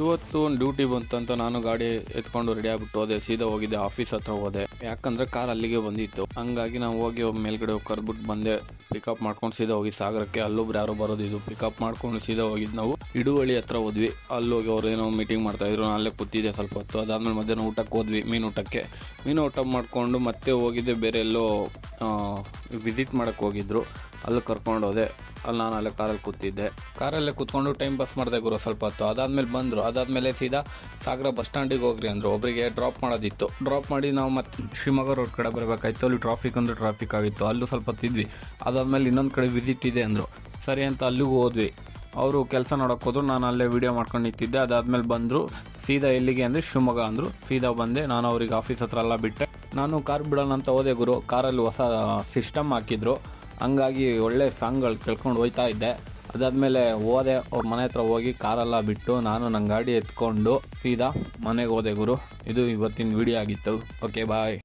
ಇವತ್ತು ಒಂದು ಡ್ಯೂಟಿ ಬಂತಂತ ನಾನು ಗಾಡಿ ಎತ್ಕೊಂಡು ರೆಡಿ ಆಗ್ಬಿಟ್ಟು ಹೋದೆ, ಸೀದಾ ಹೋಗಿದ್ದೆ ಆಫೀಸ್ ಹತ್ರ ಹೋದೆ. ಯಾಕಂದ್ರೆ ಕಾರ್ ಅಲ್ಲಿಗೆ ಬಂದಿತ್ತು. ಹಂಗಾಗಿ ನಾವು ಹೋಗಿ ಮೇಲ್ಗಡೆ ಹೋಗಿ ಕರ್ಬಿಟ್ಟು ಬಂದೆ ಪಿಕಪ್ ಮಾಡ್ಕೊಂಡು ಸೀದಾ ಹೋಗಿ ಸಾಗರಕ್ಕೆ. ಅಲ್ಲೊಬ್ರು ಯಾರೋ ಬರೋದಿದ್ದು ಪಿಕಪ್ ಮಾಡ್ಕೊಂಡು ಸೀದಾ ಹೋಗಿದ್ದು ನಾವು ಇಡುವಳಿ ಹತ್ರ ಹೋದ್ವಿ. ಅಲ್ಲಿ ಹೋಗಿ ಅವ್ರು ಏನೋ ಮೀಟಿಂಗ್ ಮಾಡ್ತಾ ಇದ್ರು. ನಾನು ಅಲ್ಲೇ ಕೂತಿದ್ದೆ ಸ್ವಲ್ಪ ಹೊತ್ತು. ಅದಾದ್ಮೇಲೆ ಮಧ್ಯಾಹ್ನ ಊಟಕ್ಕೆ ಹೋದ್ವಿ ಮೀನು ಊಟಕ್ಕೆ. ಮೀನು ಊಟ ಮಾಡಿಕೊಂಡು ಮತ್ತೆ ಹೋಗಿದ್ದೆ ಬೇರೆ ಎಲ್ಲೋ ವಿಸಿಟ್ ಮಾಡೋಕ್ಕೆ ಹೋಗಿದ್ರು, ಅಲ್ಲಿ ಕರ್ಕೊಂಡು ಹೋದೆ. ಅಲ್ಲಿ ನಾನು ಅಲ್ಲೇ ಕಾರಲ್ಲಿ ಕೂತಿದ್ದೆ. ಕಾರಲ್ಲೇ ಕೂತ್ಕೊಂಡು ಟೈಮ್ ಪಾಸ್ ಮಾಡಿದೆ ಗುರು ಸ್ವಲ್ಪ ಹೊತ್ತು. ಅದಾದಮೇಲೆ ಬಂದರು. ಅದಾದಮೇಲೆ ಸೀದಾ ಸಾಗರ ಬಸ್ ಸ್ಟ್ಯಾಂಡಿಗೆ ಹೋಗ್ರಿ ಅಂದರು. ಒಬ್ಬರಿಗೆ ಡ್ರಾಪ್ ಮಾಡೋದಿತ್ತು. ಡ್ರಾಪ್ ಮಾಡಿ ನಾವು ಮತ್ತೆ ಶಿವಮೊಗ್ಗ ರೋಡ್ ಕಡೆ ಬರಬೇಕಾಯ್ತು. ಅಲ್ಲಿ ಟ್ರಾಫಿಕ್ ಅಂದರೆ ಟ್ರಾಫಿಕ್ ಆಗಿತ್ತು. ಅಲ್ಲೂ ಸ್ವಲ್ಪ ತಿದ್ವಿ ಅದಾದಮೇಲೆ ಇನ್ನೊಂದು ಕಡೆ ವಿಸಿಟ್ ಇದೆ ಅಂದರು. ಸರಿ ಅಂತ ಅಲ್ಲಿಗೂ ಹೋದ್ವಿ. ಅವರು ಕೆಲಸ ನೋಡೋಕೆ ಹೋದ್ರು. ನಾನು ಅಲ್ಲೇ ವೀಡಿಯೋ ಮಾಡ್ಕೊಂಡು ನಿಂತಿದ್ದೆ. ಅದಾದಮೇಲೆ ಬಂದರು. ಸೀದಾ ಎಲ್ಲಿಗೆ ಅಂದರೆ ಶಿವಮೊಗ್ಗ ಅಂದರು. ಸೀದಾ ಬಂದೆ. ನಾನು ಅವ್ರಿಗೆ ಆಫೀಸ್ ಹತ್ರ ಎಲ್ಲ ಬಿಟ್ಟೆ. ನಾನು ಕಾರ್ ಬಿಡೋಣ ಅಂತ ಹೋದೆ ಗುರು. ಕಾರಲ್ಲಿ ಹೊಸ ಸಿಸ್ಟಮ್ ಹಾಕಿದ್ರು. ಹಂಗಾಗಿ ಒಳ್ಳೆ ಸಾಂಗ್ಗಳು ಕೇಳ್ಕೊಂಡು ಹೋಯ್ತಾ ಇದ್ದೆ. ಅದಾದಮೇಲೆ ಹೋದೆ, ಅವ್ರ ಮನೆ ಹತ್ರ ಹೋಗಿ ಕಾರೆಲ್ಲ ಬಿಟ್ಟು ನಾನು ನನ್ನ ಗಾಡಿ ಎತ್ಕೊಂಡು ಸೀದಾ ಮನೆಗೆ ಹೋದೆ ಗುರು. ಇದು ಇವತ್ತಿನ ವಿಡಿಯೋ ಆಗಿತ್ತು. Okay, bye.